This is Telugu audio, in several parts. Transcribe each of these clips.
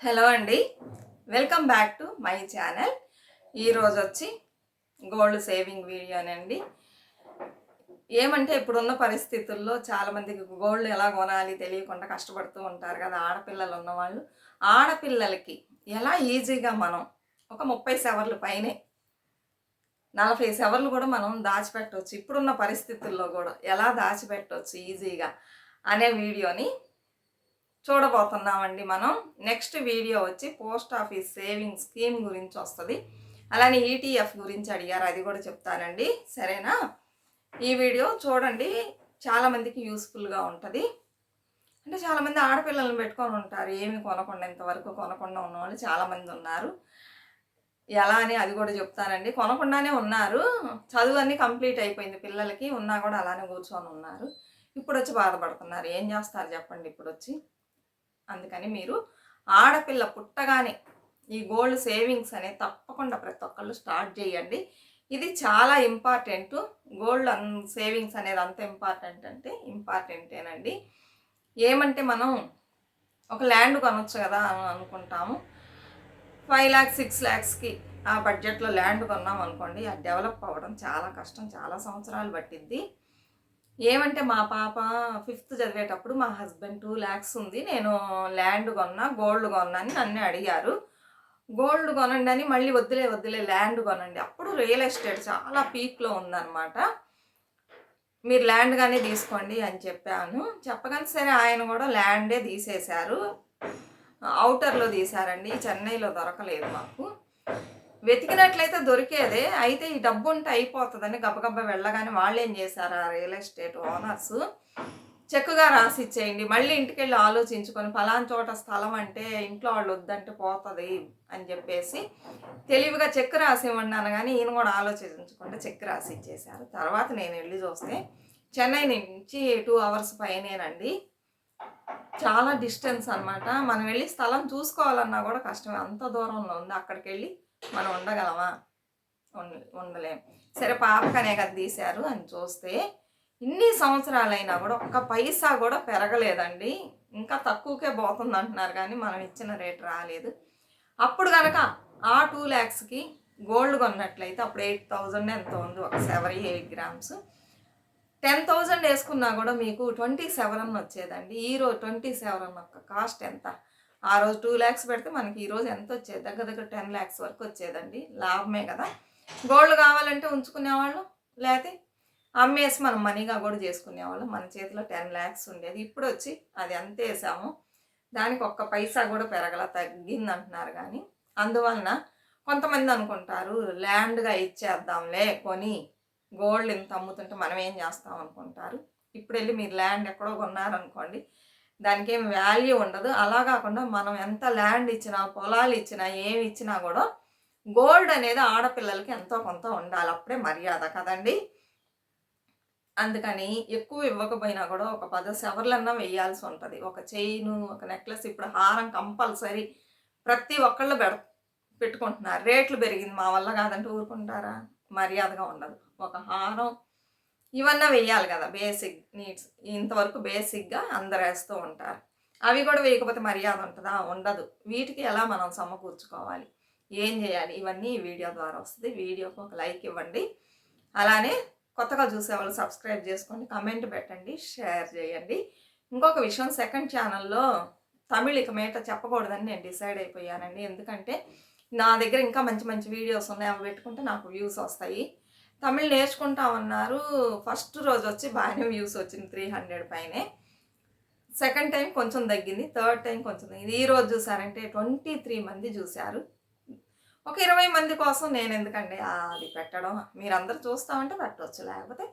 హలో అండి. Welcome back to my channel. ఈరోజు వచ్చి గోల్డ్ సేవింగ్ వీడియోనండి ఏమంటే ఇప్పుడున్న పరిస్థితుల్లో చాలామందికి గోల్డ్ ఎలా కొనాలి తెలియకుండా కష్టపడుతూ ఉంటారు కదా ఆడపిల్లలు ఉన్నవాళ్ళు. ఆడపిల్లలకి ఎలా ఈజీగా మనం ఒక ముప్పై సెవర్లు పైనే నలభై సెవర్లు కూడా మనం దాచిపెట్టవచ్చు ఇప్పుడున్న పరిస్థితుల్లో కూడా ఎలా దాచిపెట్టవచ్చు ఈజీగా అనే వీడియోని చూడబోతున్నామండి మనం. నెక్స్ట్ వీడియో వచ్చి పోస్ట్ ఆఫీస్ సేవింగ్ స్కీమ్ గురించి వస్తుంది. అలానే ఈటీఎఫ్ గురించి అడిగారు అది కూడా చెప్తానండి. సరేనా? ఈ వీడియో చూడండి చాలామందికి యూస్ఫుల్గా ఉంటుంది. అంటే చాలామంది ఆడపిల్లలను పెట్టుకొని ఉంటారు ఏమి కొనకుండా ఇంతవరకు కొనకుండా ఉన్న వాళ్ళు చాలామంది ఉన్నారు. ఎలా అని అది కూడా చెప్తానండి. కొనకుండానే ఉన్నారు. చదువు అన్నీ కంప్లీట్ అయిపోయింది పిల్లలకి ఉన్నా కూడా అలానే కూర్చొని ఉన్నారు. ఇప్పుడు వచ్చి బాధపడుతున్నారు. ఏం చేస్తారు చెప్పండి ఇప్పుడు వచ్చి అందుకని మీరు ఆడపిల్ల పుట్టగానే ఈ గోల్డ్ సేవింగ్స్ అనేది తప్పకుండా ప్రతి ఒక్కళ్ళు స్టార్ట్ చేయండి. ఇది చాలా ఇంపార్టెంట్. గోల్డ్ అన్ సేవింగ్స్ అనేది అంత ఇంపార్టెంట్ అంటే ఇంపార్టెంటేనండి. ఏమంటే మనం ఒక ల్యాండ్ కొనొచ్చు కదా అని అనుకుంటాము. ఫైవ్ ల్యాక్స్ సిక్స్ ల్యాక్స్కి ఆ బడ్జెట్లో ల్యాండ్ కొన్నాం అనుకోండి అది డెవలప్ అవ్వడం చాలా కష్టం. చాలా సంవత్సరాలు పట్టిద్ది. ఏమంటే మా పాప ఫిఫ్త్ చదివేటప్పుడు మా హస్బెండ్ టూ ల్యాక్స్ ఉంది. నేను ల్యాండ్ కొన్నా గోల్డ్ కొన్నా అని నన్ను అడిగారు. గోల్డ్ కొనండి అని మళ్ళీ వద్దులే వద్దులే ల్యాండ్ కొనండి. అప్పుడు రియల్ ఎస్టేట్ చాలా పీక్లో ఉందన్నమాట. మీరు ల్యాండ్గానే తీసుకోండి అని చెప్పాను. చెప్పగానే సరే ఆయన కూడా ల్యాండే తీసేశారు. అవుటర్లో తీశారండి చెన్నైలో దొరకలేదు మాకు. వెతికినట్లయితే దొరికేదే. అయితే ఈ డబ్బు ఉంటే అయిపోతుందని గబగబా వెళ్ళగానే వాళ్ళు ఏం చేశారు ఆ రియల్ ఎస్టేట్ ఓనర్స్? చెక్కుగా రాసి ఇచ్చేయండి. మళ్ళీ ఇంటికి వెళ్ళి ఆలోచించుకొని ఫలాన్ చోట స్థలం అంటే ఇంట్లో వాళ్ళు వద్దంటే పోతుంది అని చెప్పేసి తెలివిగా చెక్ రాసి ఇవ్వండి అనగానే ఈయన కూడా ఆలోచించకుండా చెక్ రాసి ఇచ్చేశారు. తర్వాత నేను వెళ్ళి చూస్తే చెన్నై నుంచి టూ అవర్స్ పైనేనండి. చాలా డిస్టెన్స్ అనమాట మనం వెళ్ళి స్థలం చూసుకోవాలన్నా కూడా కష్టమే. అంత దూరంలో ఉంది. అక్కడికి వెళ్ళి మనం ఉండగలమా? ఉండ- ఉండలేం. సరే పాపకనే కదా తీశారు అని చూస్తే ఇన్ని సంవత్సరాలైనా కూడా ఒక్క పైసా కూడా పెరగలేదండి. ఇంకా తక్కువకే పోతుంది అంటున్నారు కానీ మనం ఇచ్చిన రేట్ రాలేదు. అప్పుడు కనుక ఆ టూ ల్యాక్స్కి గోల్డ్ కొన్నట్లయితే అప్పుడు ఎయిట్ థౌజండ్ ఎంత ఉంది ఒక seven eight grams. Ten thousand వేసుకున్నా కూడా మీకు ట్వంటీ సెవెన్ వచ్చేదండి. ఈరో ట్వంటీ సెవెన్ యొక్క కాస్ట్ ఎంత? ఆ రోజు టూ ల్యాక్స్ పెడితే మనకి ఈరోజు ఎంత వచ్చేది? దగ్గర దగ్గర టెన్ ల్యాక్స్ వరకు వచ్చేదండి. లాభమే కదా. గోల్డ్ కావాలంటే ఉంచుకునేవాళ్ళు లేకపోతే అమ్మేసి మనం మనీగా కూడా చేసుకునేవాళ్ళం. మన చేతిలో టెన్ ల్యాక్స్ ఉండేది. ఇప్పుడు వచ్చి అది ఎంత వేసాము? దానికి ఒక్క పైసా కూడా పెరగల తగ్గింది అంటున్నారు కానీ. అందువలన కొంతమంది అనుకుంటారు ల్యాండ్గా ఇచ్చేద్దాంలే కొని గోల్డ్ ఇంత అమ్ముతుంటే మనం ఏం చేస్తాం? అనుకుంటారు. ఇప్పుడు వెళ్ళి మీరు ల్యాండ్ ఎక్కడో కొన్నారనుకోండి దానికి ఏం వాల్యూ ఉండదు. అలా కాకుండా మనం ఎంత ల్యాండ్ ఇచ్చినా పొలాలు ఇచ్చినా ఏమి ఇచ్చినా కూడా గోల్డ్ అనేది ఆడపిల్లలకి ఎంతో కొంత ఉండాలి. అప్పుడే మర్యాద కదండి? అందుకని ఎక్కువ ఇవ్వకపోయినా కూడా ఒక పద సెవర్లన్నా వేయాల్సి ఉంటుంది. ఒక చైను ఒక నెక్లెస్ ఇప్పుడు హారం కంపల్సరీ ప్రతి ఒక్కళ్ళు పెడ పెట్టుకుంటున్నారు. రేట్లు పెరిగింది మా వల్ల కాదంటే ఊరుకుంటారా? మర్యాదగా ఉండదు. ఒక హారం ఇవన్నీ వేయాలి కదా బేసిక్ నీడ్స్ ఇంతవరకు బేసిక్గా అందరు వేస్తూ ఉంటారు. అవి కూడా వేయకపోతే మర్యాద ఉంటుందా? ఉండదు. వీటికి ఎలా మనం సమకూర్చుకోవాలి? ఏం చేయాలి? ఇవన్నీ ఈ వీడియో ద్వారా వస్తుంది. వీడియోకి ఒక లైక్ ఇవ్వండి. అలానే కొత్తగా చూసేవాళ్ళు సబ్స్క్రైబ్ చేసుకోండి కమెంట్ పెట్టండి షేర్ చేయండి. ఇంకొక విషయం సెకండ్ ఛానల్లో తమిళ్ ఇక మేట చెప్పకూడదని నేను డిసైడ్ అయిపోయానండి. ఎందుకంటే నా దగ్గర ఇంకా మంచి మంచి వీడియోస్ ఉన్నాయి. అవి పెట్టుకుంటే నాకు వ్యూస్ వస్తాయి. తమిళ్ నేర్చుకుంటామన్నారు. ఫస్ట్ రోజు వచ్చి బాగానే వ్యూస్ వచ్చింది త్రీ హండ్రెడ్ పైనే. సెకండ్ టైం కొంచెం తగ్గింది థర్డ్ టైం కొంచెం తగ్గింది. ఈ రోజు చూసారంటే ట్వంటీ త్రీ మంది చూశారు. ఒక ఇరవై మంది కోసం నేను ఎందుకండి అది పెట్టడం? మీరందరూ చూస్తామంటే పెట్టవచ్చు లేకపోతే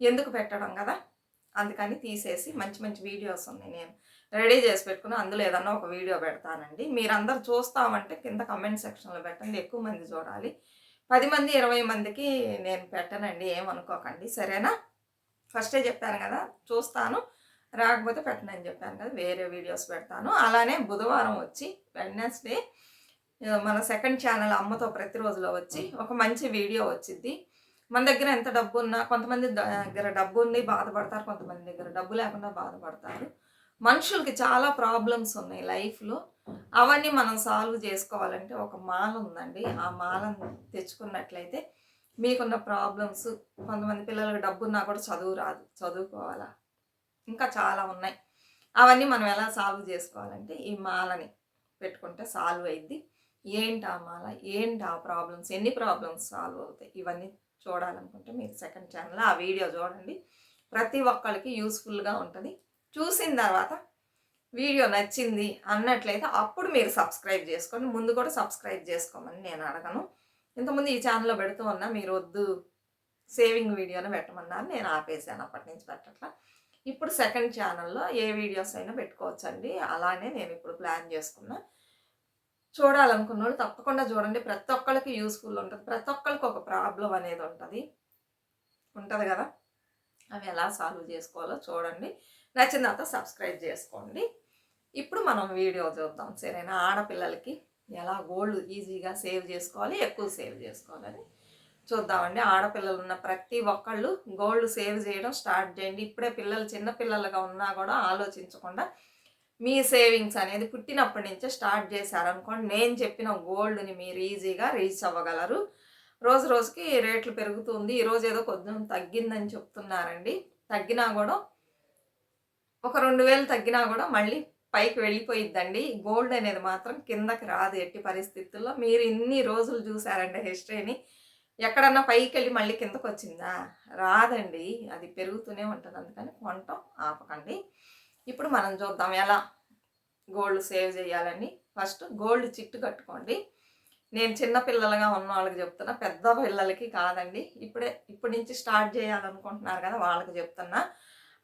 ఎందుకు పెట్టడం కదా? అందుకని తీసేసి మంచి మంచి వీడియోస్ ఉన్నాయి. నేను రెడీ చేసి పెట్టుకుని అందులో ఏదన్నా ఒక వీడియో పెడతానండి. మీరందరూ చూస్తామంటే కింద కమెంట్ సెక్షన్లో పెట్టండి. ఎక్కువ మంది చూడాలి. పది మంది ఇరవై మందికి నేను పెట్టనండి ఏమనుకోకండి. సరేనా? ఫస్టే చెప్పాను కదా చూస్తాను. రాకపోతే పెట్టనని చెప్పాను కదా వేరే వీడియోస్ పెడతాను. అలానే బుధవారం వచ్చి వెడ్నెస్డే మన సెకండ్ ఛానల్ అమ్మతో ప్రతిరోజులో వచ్చి ఒక మంచి వీడియో వచ్చింది మన దగ్గర ఎంత డబ్బు ఉన్నా కొంతమంది దగ్గర డబ్బు ఉండి బాధపడతారు కొంతమంది దగ్గర డబ్బు లేకుండా బాధపడతారు. మనుషులకి చాలా ప్రాబ్లమ్స్ ఉన్నాయి లైఫ్లో. అవన్నీ మనం సాల్వ్ చేసుకోవాలంటే ఒక మాల ఉందండి. ఆ మాలను తెచ్చుకున్నట్లయితే మీకున్న ప్రాబ్లమ్స్ కొంతమంది పిల్లలకు డబ్బున్నా కూడా చదువు రాదు చదువుకోవాలా? ఇంకా చాలా ఉన్నాయి. అవన్నీ మనం ఎలా సాల్వ్ చేసుకోవాలంటే ఈ మాలని పెట్టుకుంటే సాల్వ్ అయింది ఏంటి ఆ మాల? ఏంటి ఆ ప్రాబ్లమ్స్? ఎన్ని ప్రాబ్లమ్స్ సాల్వ్ అవుతాయి? ఇవన్నీ చూడాలనుకుంటే మీరు సెకండ్ ఛానల్ ఆ వీడియో చూడండి. ప్రతి ఒక్కరికి యూస్ఫుల్గా ఉంటుంది. చూసిన తర్వాత వీడియో నచ్చింది అన్నట్లయితే అప్పుడు మీరు సబ్స్క్రైబ్ చేసుకోండి. ముందు కూడా సబ్స్క్రైబ్ చేసుకోమని నేను అడగను. ఇంతకుముందు ఈ ఛానల్లో పెడుతూ ఉన్నా మీరు వద్దు సేవింగ్ వీడియోనే పెట్టమన్నారు. నేను ఆపేసాను అప్పటి నుంచి పెట్టట్లా. ఇప్పుడు సెకండ్ ఛానల్లో ఏ వీడియోస్ అయినా పెట్టుకోవచ్చండి. అలానే నేను ఇప్పుడు ప్లాన్ చేసుకున్నా. చూడాలనుకున్న వాళ్ళు తప్పకుండా చూడండి. ప్రతి ఒక్కరికి యూస్ఫుల్ ఉంటుంది. ప్రతి ఒక్కరికి ఒక ప్రాబ్లం అనేది ఉంటుంది. ఉంటుంది కదా? అవి ఎలా సాల్వ్ చేసుకోవాలో చూడండి. నచ్చిన తర్వాత సబ్స్క్రైబ్ చేసుకోండి. ఇప్పుడు మనం వీడియో చూద్దాం. సరేనా? ఆడపిల్లలకి ఎలా గోల్డ్ ఈజీగా సేవ్ చేసుకోవాలి ఎక్కువ సేవ్ చేసుకోవాలని చూద్దామండి. ఆడపిల్లలు ఉన్న ప్రతి ఒక్కళ్ళు గోల్డ్ సేవ్ చేయడం స్టార్ట్ చేయండి. ఇప్పుడే పిల్లలు చిన్న పిల్లలుగా ఉన్నా కూడా ఆలోచించకుండా మీ సేవింగ్స్ అనేది పుట్టినప్పటి నుంచే స్టార్ట్ చేశారనుకోండి నేను చెప్పిన గోల్డ్ని మీరు ఈజీగా రీచ్ అవ్వగలరు. రోజు రోజుకి రేట్లు పెరుగుతుంది. ఈరోజు ఏదో కొంచెం తగ్గిందని చెప్తున్నారండి. తగ్గినా కూడా ఒక రెండు వేలు తగ్గినా కూడా మళ్ళీ పైకి వెళ్ళిపోయిద్దండి. గోల్డ్ అనేది మాత్రం కిందకి రాదు ఎట్టి పరిస్థితుల్లో. మీరు ఇన్ని రోజులు చూసారండి హిస్టరీని. ఎక్కడన్నా పైకి వెళ్ళి మళ్ళీ కిందకు వచ్చిందా రాదండి. అది పెరుగుతూనే ఉంటుంది. అందుకని కొనటం ఆపకండి. ఇప్పుడు మనం చూద్దాం ఎలా గోల్డ్ సేవ్ చేయాలని. ఫస్ట్ గోల్డ్ చిట్టు కట్టుకోండి. నేను చిన్న పిల్లలుగా ఉన్న వాళ్ళకి చెప్తున్నా. పెద్ద పిల్లలకి కాదండి. ఇప్పుడే ఇప్పటి నుంచి స్టార్ట్ చేయాలనుకుంటున్నారు కదా వాళ్ళకి చెప్తున్నా.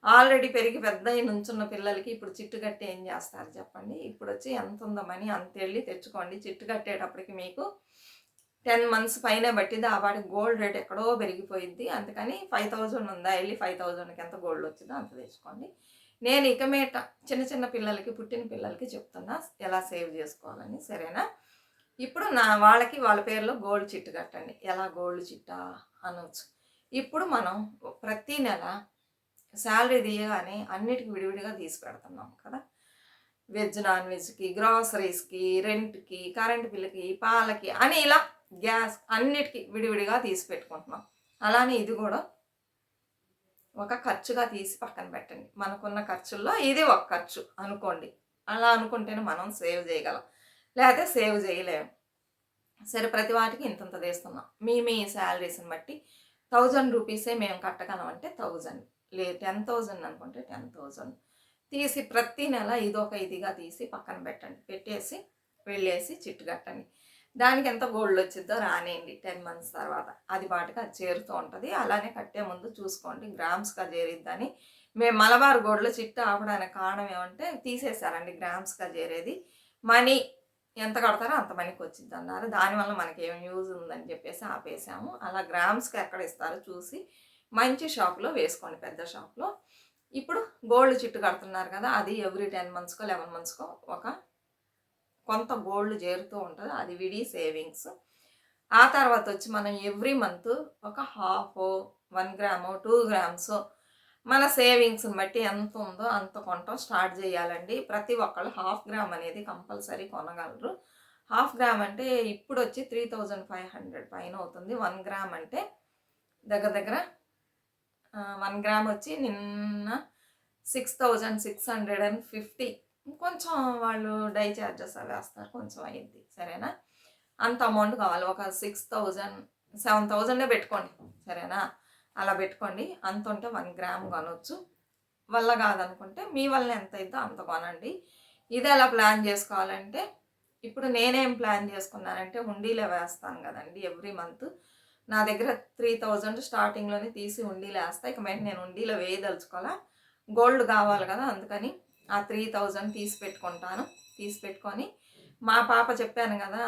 ఆల్రెడీ పెరిగి పెద్ద నుంచున్న పిల్లలకి ఇప్పుడు చిట్టు కట్టి ఏం చేస్తారు చెప్పండి? ఇప్పుడు వచ్చి ఎంత ఉందో మనీ అంత వెళ్ళి తెచ్చుకోండి. చిట్టు కట్టేటప్పటికి మీకు టెన్ మంత్స్ పైన పట్టింది. ఆ వాటి గోల్డ్ రేట్ ఎక్కడో పెరిగిపోయింది అందుకని ఫైవ్ థౌజండ్ ఉందా? వెళ్ళి ఫైవ్ థౌజండ్కి ఎంత గోల్డ్ వచ్చిందో అంత తెచ్చుకోండి. నేను ఇక మీట చిన్న చిన్న పిల్లలకి పుట్టిన పిల్లలకి చెప్తున్నా. ఎలా సేవ్ చేసుకోవాలని. సరేనా? ఇప్పుడు నా వాళ్ళకి వాళ్ళ పేరులో గోల్డ్ చిట్టు కట్టండి. ఎలా గోల్డ్ చిట్టా? అనవచ్చు ఇప్పుడు మనం ప్రతి నెల శాలరీ తీయగానే అన్నిటికి విడివిడిగా తీసి పెడుతున్నాం కదా. వెజ్ నాన్ వెజ్కి గ్రాసరీస్కి రెంట్కి కరెంట్ బిల్లుకి పాలకి అని ఇలా గ్యాస్ అన్నిటికీ విడివిడిగా తీసి పెట్టుకుంటున్నాం అలానే ఇది కూడా ఒక ఖర్చుగా తీసి పక్కన పెట్టండి. మనకున్న ఖర్చుల్లో ఇది ఒక ఖర్చు అనుకోండి. అలా అనుకుంటేనే మనం సేవ్ చేయగలం. లేకపోతే సేవ్ చేయలేము సరే ప్రతి వాటికి ఇంతంత తీస్తున్నాం. మీ మీ శాలరీస్ని బట్టి థౌజండ్ రూపీసే మేము కట్టగలం అంటే థౌజండ్. లే టెన్ థౌజండ్ అనుకుంటే టెన్ థౌజండ్. తీసి ప్రతి నెల ఇదొక ఇదిగా తీసి పక్కన పెట్టండి. పెట్టేసి వెళ్ళేసి చిట్టు కట్టండి. దానికి ఎంత గోల్డ్ వచ్చిందో రానేయండి టెన్ మంత్స్ తర్వాత. అది వాటికి అది చేరుతూ ఉంటుంది. అలానే కట్టే ముందు చూసుకోండి. గ్రామ్స్గా చేరిద్దని. మేము మలబార్ గోల్డ్లో చిట్టు ఆపడానికి కారణం ఏమంటే తీసేశారండి గ్రామ్స్గా చేరేది. మనీ ఎంత కడతారో అంత మనీకి వచ్చింది అన్నారు. దానివల్ల మనకి ఏం యూజ్ ఉందని చెప్పేసి ఆపేసాము. అలా గ్రామ్స్కి ఎక్కడ ఇస్తారో చూసి మంచి షాప్లో వేసుకోండి పెద్ద షాప్లో. ఇప్పుడు గోల్డ్ చిట్టు కడుతున్నారు కదా అది ఎవ్రీ టెన్ మంత్స్కో లెవెన్ మంత్స్కో ఒక కొంత గోల్డ్ చేరుతూ ఉంటుంది అది విడి సేవింగ్స్. ఆ తర్వాత వచ్చి మనం ఎవ్రీ మంత్ ఒక half one gram two grams మన సేవింగ్స్ని బట్టి ఎంత ఉందో అంత కొనటం స్టార్ట్ చేయాలండి. ప్రతి ఒక్కళ్ళు హాఫ్ గ్రామ్ అనేది కంపల్సరీ కొనగలరు. హాఫ్ గ్రామ్ అంటే ఇప్పుడు వచ్చి త్రీ థౌజండ్ ఫైవ్ హండ్రెడ్ పైన అవుతుంది. వన్ గ్రామ్ అంటే దగ్గర దగ్గర వన్ గ్రామ్ వచ్చి నిన్న six thousand six hundred and fifty కొంచెం వాళ్ళు డై చార్జెస్ అవి వేస్తారు కొంచెం అయ్యింది సరేనా? అంత అమౌంట్ కావాలి. ఒక సిక్స్ థౌజండ్ సెవెన్ థౌజండే పెట్టుకోండి. సరేనా? అలా పెట్టుకోండి. అంత ఉంటే వన్ గ్రామ్ కొనవచ్చు వల్ల కాదనుకుంటే మీ వల్ల ఎంత అయితే అంత కొనండి. ఇది ఎలా ప్లాన్ చేసుకోవాలంటే ఇప్పుడు నేనేం ప్లాన్ చేసుకున్నానంటే ఉండీలో వేస్తాను కదండి ఎవ్రీ మంత్. నా దగ్గర త్రీ థౌజండ్ స్టార్టింగ్లోనే తీసి ఉండీలో వేస్తా ఇక వెంటనే నేను ఉండీలో వేయదలుచుకోవాలా? గోల్డ్ కావాలి కదా అందుకని ఆ త్రీ థౌజండ్ తీసి పెట్టుకుంటాను. తీసి పెట్టుకొని మా పాప చెప్పాను కదా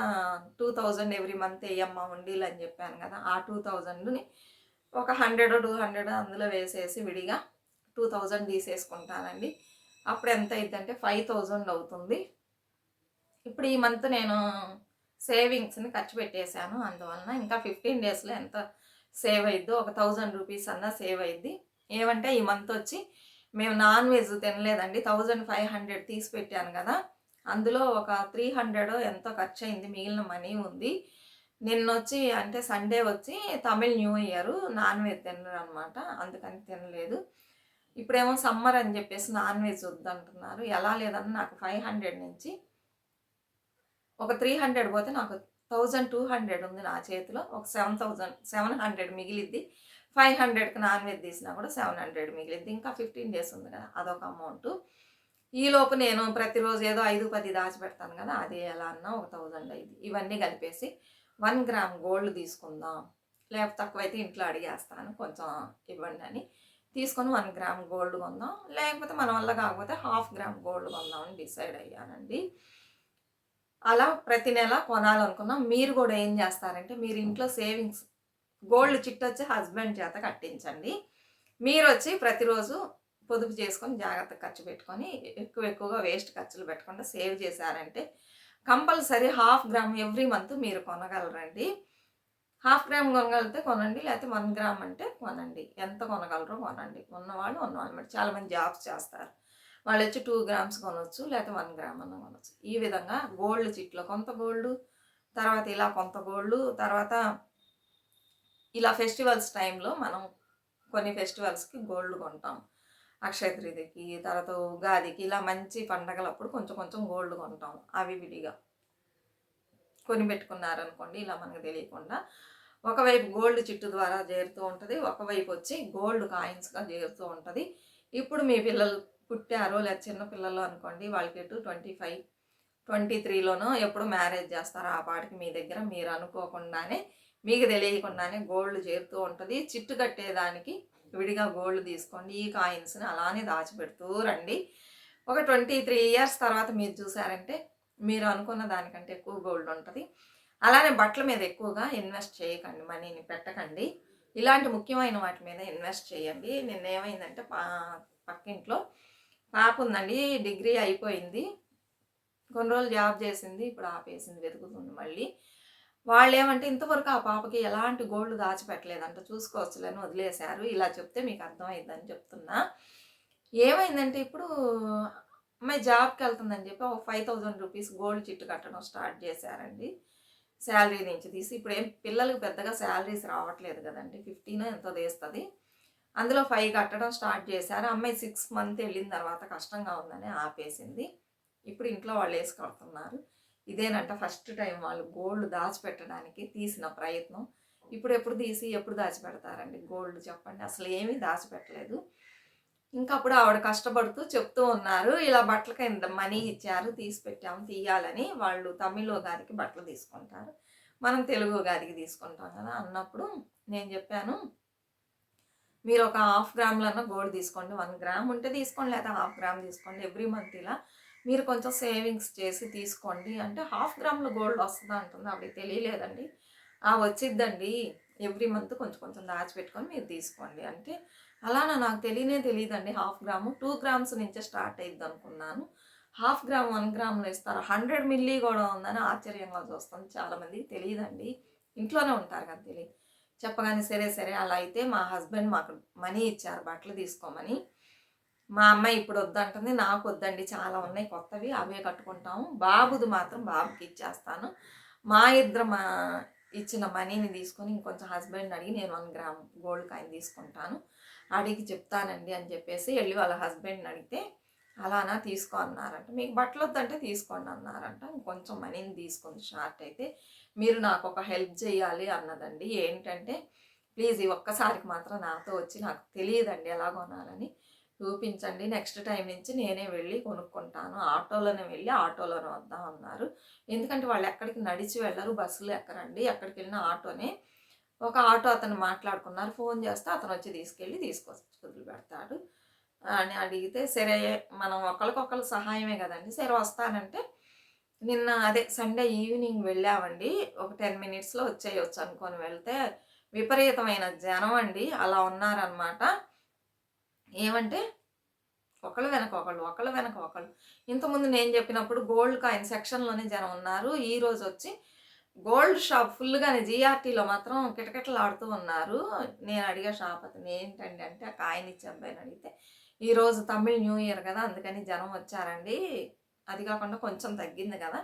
టూ థౌజండ్ ఎవ్రీ మంత్ వేయమ్మ ఉండీలు అని చెప్పాను కదా ఆ టూ థౌజండ్ని ఒక హండ్రెడ్ టూ హండ్రెడ్ అందులో వేసేసి విడిగా టూ థౌజండ్ తీసేసుకుంటానండి. అప్పుడు ఎంత అయిందంటే ఫైవ్ థౌజండ్ అవుతుంది. ఇప్పుడు ఈ మంత్ నేను సేవింగ్స్ని ఖర్చు పెట్టేశాను. అందువలన ఇంకా ఫిఫ్టీన్ డేస్లో ఎంత సేవ్ అయిద్దో ఒక థౌజండ్ రూపీస్ అన్నా సేవ్ అయింది ఏమంటే ఈ మంత్ వచ్చి మేము నాన్ వెజ్ తినలేదండి. థౌజండ్ ఫైవ్ హండ్రెడ్ తీసి పెట్టాను కదా. అందులో ఒక త్రీ హండ్రెడ్ ఎంతో ఖర్చు అయింది మిగిలిన మనీ ఉంది. నిన్న వచ్చి అంటే సండే వచ్చి Tamil new year non veg తినరు అనమాట అందుకని తినలేదు. ఇప్పుడేమో సమ్మర్ అని చెప్పేసి నాన్ వెజ్ వద్దంటున్నారు. ఎలా లేదని నాకు ఫైవ్ హండ్రెడ్ నుంచి ఒక త్రీ హండ్రెడ్ పోతే నాకు థౌజండ్ టూ హండ్రెడ్ ఉంది నా చేతిలో. ఒక సెవెన్ థౌజండ్ సెవెన్ హండ్రెడ్ మిగిలిద్ది. ఫైవ్ హండ్రెడ్కి నాన్ వెజ్ తీసినా కూడా సెవెన్ హండ్రెడ్ మిగిలిద్ది. ఇంకా ఫిఫ్టీన్ డేస్ ఉంది కదా అదొక అమౌంట్. ఈలోపు నేను ప్రతిరోజు ఏదో ఐదు పది దాచిపెడతాను కదా అది ఎలా అన్నా ఒక థౌజండ్ అయింది ఇవన్నీ కలిపేసి వన్ గ్రామ్ గోల్డ్ తీసుకుందాం. లేకపోతే తక్కువైతే ఇంట్లో అడిగేస్తాను కొంచెం ఇవ్వండి అని. తీసుకొని వన్ గ్రామ్ గోల్డ్ కొందాం. లేకపోతే మన వల్ల కాకపోతే హాఫ్ గ్రామ్ గోల్డ్ కొందామని డిసైడ్ అయ్యానండి. అలా ప్రతి నెల కొనాలనుకున్నాం. మీరు కూడా ఏం చేస్తారంటే మీరు ఇంట్లో సేవింగ్స్ గోల్డ్ చిట్ వచ్చి హస్బెండ్ చేత కట్టించండి. మీరు వచ్చి ప్రతిరోజు పొదుపు చేసుకొని జాగ్రత్త ఖర్చు పెట్టుకొని ఎక్కువ ఎక్కువగా వేస్ట్ ఖర్చులు పెట్టకుండా సేవ్ చేశారంటే compulsory half gram every month మీరు కొనగలరండి. హాఫ్ గ్రామ్ కొనగలిగితే కొనండి లేకపోతే వన్ గ్రామ్ అంటే కొనండి. ఎంత కొనగలరో కొనండి. ఉన్నవాళ్ళు ఉన్నవాళ్ళు. మరి చాలామంది జాబ్స్ చేస్తారు. వాళ్ళు వచ్చి టూ గ్రామ్స్ కొనవచ్చు లేకపోతే వన్ గ్రామ్ అన్న కొనవచ్చు ఈ విధంగా గోల్డ్ చిట్లో కొంత గోల్డ్ తర్వాత ఇలా కొంత గోల్డ్ తర్వాత ఇలా ఫెస్టివల్స్ టైంలో మనం కొన్ని ఫెస్టివల్స్కి గోల్డ్ కొంటాం. అక్షయ తృతీయకి తర్వాత ఉగాదికి ఇలా మంచి పండగలప్పుడు కొంచెం కొంచెం గోల్డ్ కొంటాం అవి విడిగా. కొని పెట్టుకున్నారనుకోండి ఇలా మనకు తెలియకుండా. ఒకవైపు గోల్డ్ చిట్టు ద్వారా చేరుతూ ఉంటుంది ఒకవైపు వచ్చి గోల్డ్ కాయిన్స్గా చేరుతూ ఉంటుంది. ఇప్పుడు మీ పిల్లలు పుట్టారో లేదా చిన్న పిల్లలు అనుకోండి వాళ్ళకి ఎటు ట్వంటీ ఫైవ్ ట్వంటీ త్రీలోనో ఎప్పుడు మ్యారేజ్ చేస్తారో ఆ పాటికి మీ దగ్గర మీరు అనుకోకుండానే మీకు తెలియకుండానే గోల్డ్ చేరుతూ ఉంటుంది. చిట్టు కట్టేదానికి విడిగా గోల్డ్ తీసుకోండి. ఈ కాయిన్స్ని అలానే దాచిపెడుతూ రండి. ఒక ట్వంటీ త్రీ ఇయర్స్ తర్వాత మీరు చూసారంటే మీరు అనుకున్న దానికంటే ఎక్కువ గోల్డ్ ఉంటుంది. అలానే బట్టల మీద ఎక్కువగా ఇన్వెస్ట్ చేయకండి మనీని పెట్టకండి. ఇలాంటి ముఖ్యమైన వాటి మీద ఇన్వెస్ట్ చేయండి. నిన్న ఏమైందంటే పక్కింట్లో పాప ఉందండి డిగ్రీ అయిపోయింది. కొన్ని రోజులు జాబ్ చేసింది. ఇప్పుడు ఆపేసింది వెతుకుతుంది మళ్ళీ. వాళ్ళు ఏమంటే ఇంతవరకు ఆ పాపకి ఎలాంటి గోల్డ్ దాచిపెట్టలేదంట. చూసుకోవచ్చులని వదిలేశారు. ఇలా చెప్తే మీకు అర్థమైందని చెప్తున్నా. ఏమైందంటే ఇప్పుడు అమ్మాయి జాబ్కి వెళ్తుందని చెప్పి ఒక ఫైవ్ థౌజండ్ రూపీస్ గోల్డ్ చిట్టు కట్టడం స్టార్ట్ చేశారండి. శాలరీ నుంచి తీసి ఇప్పుడు ఏం పిల్లలకు పెద్దగా శాలరీస్ రావట్లేదు కదండి. ఫిఫ్టీన్ ఎంతో తీస్తుంది. అందులో ఫైవ్ కట్టడం స్టార్ట్ చేశారు. అమ్మాయి సిక్స్ మంత్ వెళ్ళిన తర్వాత కష్టంగా ఉందని ఆపేసింది. ఇప్పుడు ఇంట్లో వాళ్ళు వేసి కడుతున్నారు. ఇదేనంట ఫస్ట్ టైం వాళ్ళు గోల్డ్ దాచిపెట్టడానికి తీసిన ప్రయత్నం. ఇప్పుడు ఎప్పుడు తీసి ఎప్పుడు దాచిపెడతారండి? గోల్డ్ చెప్పండి. అసలు ఏమీ దాచిపెట్టలేదు. ఇంకా అప్పుడు ఆవిడ కష్టపడుతూ చెప్తూ ఉన్నారు ఇలా బట్టలకి ఇంత మనీ ఇచ్చారు తీసి పెట్టాము తీయాలని. వాళ్ళు తమిళ గారికి బట్టలు తీసుకుంటారు. మనం తెలుగు గారికి తీసుకుంటాం కదా అన్నప్పుడు నేను చెప్పాను మీరు ఒక హాఫ్ గ్రామ్లన్నా గోల్డ్ తీసుకోండి. వన్ గ్రామ్ ఉంటే తీసుకోండి. లేదా హాఫ్ గ్రామ్ తీసుకోండి. ఎవ్రీ మంత్ ఇలా. మీరు కొంచెం సేవింగ్స్ చేసి తీసుకోండి. అంటే హాఫ్ గ్రామ్లో గోల్డ్ వస్తుందా అంటుంది? అవి తెలియలేదండి. ఆ వచ్చిద్దండి. ఎవ్రీ మంత్ కొంచెం కొంచెం దాచిపెట్టుకొని మీరు తీసుకోండి. అంటే అలానా? నాకు తెలియనే తెలియదండి. Half gram. టూ గ్రామ్స్ నుంచే స్టార్ట్ అయ్యిద్ది అనుకున్నాను. హాఫ్ గ్రామ్ వన్ గ్రామ్లో ఇస్తారు. హండ్రెడ్ మిల్లీ కూడా ఉందని ఆశ్చర్యంగా చూస్తాను. చాలామందికి తెలియదండి. ఇంట్లోనే ఉంటారు కదా తెలియదు. చెప్పగానే సరే సరే అలా అయితే మా హస్బెండ్ మాకు మనీ ఇచ్చారు బట్టలు తీసుకోమని. మా అమ్మాయి ఇప్పుడు వద్దంటుంది నాకు వద్దండి చాలా ఉన్నాయి కొత్తవి అవే కట్టుకుంటాము. బాబుది మాత్రం బాబుకి ఇచ్చేస్తాను. మా ఇద్దరు మా ఇచ్చిన మనీని తీసుకొని ఇంకొంచెం హస్బెండ్ అడిగి నేను వన్ గ్రామ్ గోల్డ్ కాయిన్ తీసుకుంటాను. అడిగి చెప్తానండి అని చెప్పేసి వెళ్ళి వాళ్ళ హస్బెండ్ని అడిగితే అలానా తీసుకో అన్నారంట. మీకు బట్టలు వద్దంటే తీసుకోండి అన్నారంట. ఇంకొంచెం మనీని తీసుకుంది షార్ట్ అయితే మీరు నాకు ఒక హెల్ప్ చేయాలి అన్నదండి. ఏంటంటే ప్లీజ్ ఈ ఒక్కసారికి మాత్రం నాతో వచ్చి నాకు తెలియదండి ఎలా కొనాలని. చూపించండి. నెక్స్ట్ టైం నుంచి నేనే వెళ్ళి కొనుక్కుంటాను. ఆటోలోనే వెళ్ళి ఆటోలోనే వద్దాం అన్నారు. ఎందుకంటే వాళ్ళు ఎక్కడికి నడిచి వెళ్ళరు బస్సులు ఎక్కరండి. ఎక్కడికి వెళ్ళిన ఆటోనే. ఒక ఆటో అతను మాట్లాడుకున్నారు. ఫోన్ చేస్తే అతను వచ్చి తీసుకెళ్ళి తీసుకొచ్చి వదిలి పెడతాడు అని అడిగితే సరే మనం ఒకరికొకరు సహాయమే కదండి. సరే వస్తానంటే నిన్న అదే సండే ఈవినింగ్ వెళ్ళామండి. ఒక టెన్ మినిట్స్లో వచ్చేయచ్చు అనుకొని వెళ్తే విపరీతమైన జనం అండి. అలా ఉన్నారనమాట ఏమంటే ఒకళ్ళు వెనక ఒకళ్ళు ఒకళ్ళు వెనక ఒకళ్ళు. ఇంతకుముందు నేను చెప్పినప్పుడు గోల్డ్ కాయిన్ సెక్షన్లోనే జనం ఉన్నారు. ఈ రోజు వచ్చి గోల్డ్ షాప్ ఫుల్గానే జిఆర్టీలో మాత్రం కిటకిటలు ఆడుతూ ఉన్నారు. నేను అడిగే షాప్ అతను ఏంటండి? అంటే ఆ కాయిన్ ఇచ్చే. అబ్బాయిని అడిగితే ఈరోజు తమిళ్ న్యూ ఇయర్ కదా అందుకని జనం వచ్చారండి. అది కాకుండా కొంచెం తగ్గింది కదా.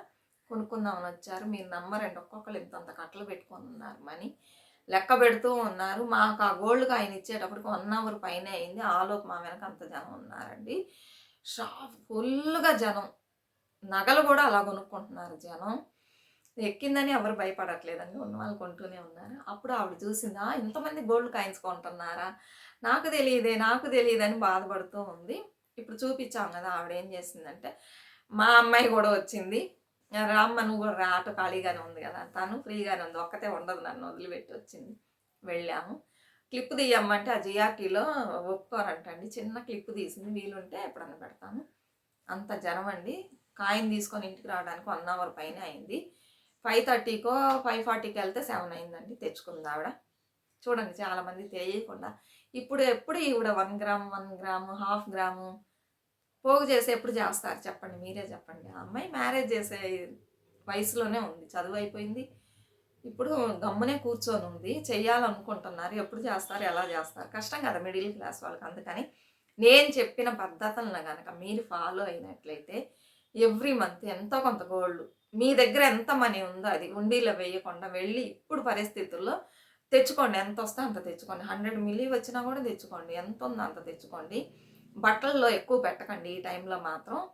కొనుక్కుందామని వచ్చారు. మీరు నమ్మరండి ఒక్కొక్కరు ఇంతంత కట్టలు పెట్టుకొని ఉన్నారు మనీ. లెక్క పెడుతూ ఉన్నారు. మాకు ఆ గోల్డ్కి ఆయన ఇచ్చేటప్పటికి వన్ అవర్ పైన అయింది. ఆలోపు మా వెనక అంత జనం ఉన్నారండి. షాప్ ఫుల్గా జనం. నగలు కూడా అలా కొనుక్కుంటున్నారు జనం. ఎక్కిందని ఎవరు భయపడట్లేదండి. ఉన్న వాళ్ళు కొంటూనే ఉన్నారు. అప్పుడు ఆవిడ చూసిందా ఇంతమంది గోల్డ్ కాయిన్స్ కొంటున్నారా? నాకు తెలియదే నాకు తెలియదని బాధపడుతూ ఉంది. ఇప్పుడు చూపించాం కదా ఆవిడ ఏం చేసిందంటే మా అమ్మాయి కూడా వచ్చింది. రామ్మ నువ్వు కూడా రా ఆటో ఖాళీగానే ఉంది కదా తను ఫ్రీగానే ఉంది. ఒక్కతే ఉండదు నన్ను వదిలిపెట్టి వచ్చింది. వెళ్ళాము. క్లిప్ తీయమ్మంటే ఆ జిఆర్టీలో ఒప్పుకోరంటండి. చిన్న క్లిప్ తీసింది. వీలుంటే ఎప్పుడన్నా పెడతాను అంత జనం అండి కాయిన్ తీసుకొని ఇంటికి రావడానికి వన్ అవర్ పైన అయింది. ఫైవ్ థర్టీకో ఫైవ్ ఫార్టీకి వెళ్తే సెవెన్ అయిందండి తెచ్చుకుంది ఆవిడ. చూడండి చాలామంది తెలియకుండా. ఇప్పుడు ఎప్పుడు ఈవిడ one gram one gram half gram పోగు చేసి ఎప్పుడు చేస్తారు చెప్పండి మీరే చెప్పండి. ఆ అమ్మాయి మ్యారేజ్ చేసే వయసులోనే ఉంది చదువు అయిపోయింది. ఇప్పుడు గమ్మునే కూర్చొని ఉంది చెయ్యాలనుకుంటున్నారు ఎప్పుడు చేస్తారు ఎలా చేస్తారు. కష్టం కదా మిడిల్ క్లాస్ వాళ్ళకి అందుకని నేను చెప్పిన పద్ధతులను కనుక మీరు ఫాలో అయినట్లయితే ఎవ్రీ మంత్ ఎంతో కొంత గోల్డ్ మీ దగ్గర ఎంత మనీ ఉందో అది ఉండీలో వేయకుండా వెళ్ళి ఇప్పుడు పరిస్థితుల్లో తెచ్చుకోండి. ఎంత వస్తే అంత తెచ్చుకోండి. హండ్రెడ్ మిల్లీ వచ్చినా కూడా తెచ్చుకోండి. ఎంత ఉందో అంత తెచ్చుకోండి. బట్టల్లో ఎక్కువ పెట్టకండి ఈ టైంలో మాత్రం.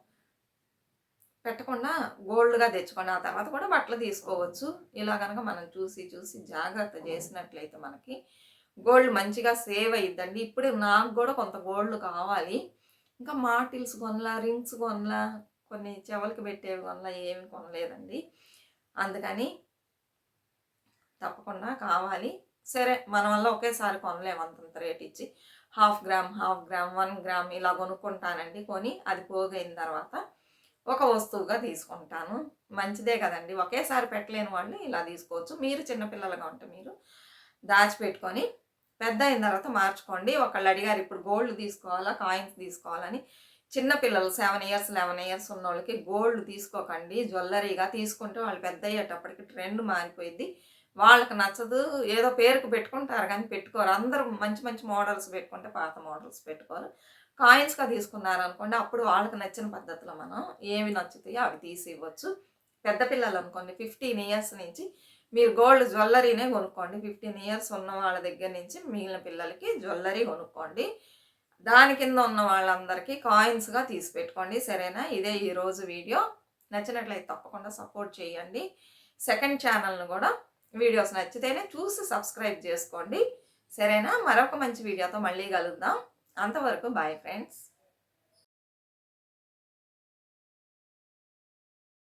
పెట్టకుండా గోల్డ్గా తెచ్చుకోండి. ఆ తర్వాత కూడా బట్టలు తీసుకోవచ్చు. ఇలా కనుక మనం చూసి చూసి జాగ్రత్త చేసినట్లయితే మనకి గోల్డ్ మంచిగా సేవ్ అయ్యిద్దండి ఇప్పుడు నాకు కూడా కొంత గోల్డ్ కావాలి. ఇంకా మాటిల్స్ కొనలా రింగ్స్ కొనలా కొన్ని చెవులకి పెట్టేవి కొనలా ఏమి కొనలేదండి. అందుకని తప్పకుండా కావాలి. సరే మన వల్ల ఒకేసారి కొనలేము అంతంత రేట్ ఇచ్చి. Half gram half gram one gram ఇలా కొనుక్కుంటానండి కొని అది పోగైన తర్వాత ఒక వస్తువుగా తీసుకుంటాను. మంచిదే కదండి. ఒకేసారి పెట్టలేని వాళ్ళు ఇలా తీసుకోవచ్చు. మీరు చిన్నపిల్లలుగా ఉంటే మీరు దాచిపెట్టుకొని పెద్ద అయిన తర్వాత మార్చుకోండి. ఒకళ్ళు అడిగారు ఇప్పుడు గోల్డ్ తీసుకోవాలా కాయిన్స్ తీసుకోవాలని? చిన్నపిల్లలు సెవెన్ ఇయర్స్ లెవెన్ ఇయర్స్ ఉన్న వాళ్ళకి గోల్డ్ తీసుకోకండి. జ్యువెలరీగా తీసుకుంటే వాళ్ళు పెద్ద అయ్యేటప్పటికి ట్రెండ్ మారిపోయింది వాళ్ళకి నచ్చదు ఏదో పేరుకు పెట్టుకుంటారు కానీ పెట్టుకోరు. అందరూ మంచి మంచి మోడల్స్ పెట్టుకుంటే పాత మోడల్స్ పెట్టుకోరు. కాయిన్స్గా తీసుకున్నారు అనుకోండి అప్పుడు వాళ్ళకి నచ్చిన పద్ధతిలో మనం ఏమి నచ్చుతాయో అవి తీసి ఇవ్వచ్చు పెద్ద పిల్లలు అనుకోండి ఫిఫ్టీన్ ఇయర్స్ నుంచి మీరు గోల్డ్ జ్యువెలరీనే కొనుక్కోండి. ఫిఫ్టీన్ ఇయర్స్ ఉన్న వాళ్ళ దగ్గర నుంచి మిగిలిన పిల్లలకి జ్యువెలరీ కొనుక్కోండి. దాని కింద ఉన్న వాళ్ళందరికీ కాయిన్స్గా తీసి పెట్టుకోండి. సరేనా? ఇదే ఈరోజు వీడియో. నచ్చినట్లయితే తప్పకుండా సపోర్ట్ చేయండి. సెకండ్ ఛానల్ను కూడా వీడియోస్ నచ్చితేనే చూసి సబ్స్క్రైబ్ చేసుకోండి. సరేనా? మరొక మంచి వీడియోతో మళ్ళీ కలుద్దాం. అంతవరకు బాయ్ ఫ్రెండ్స్.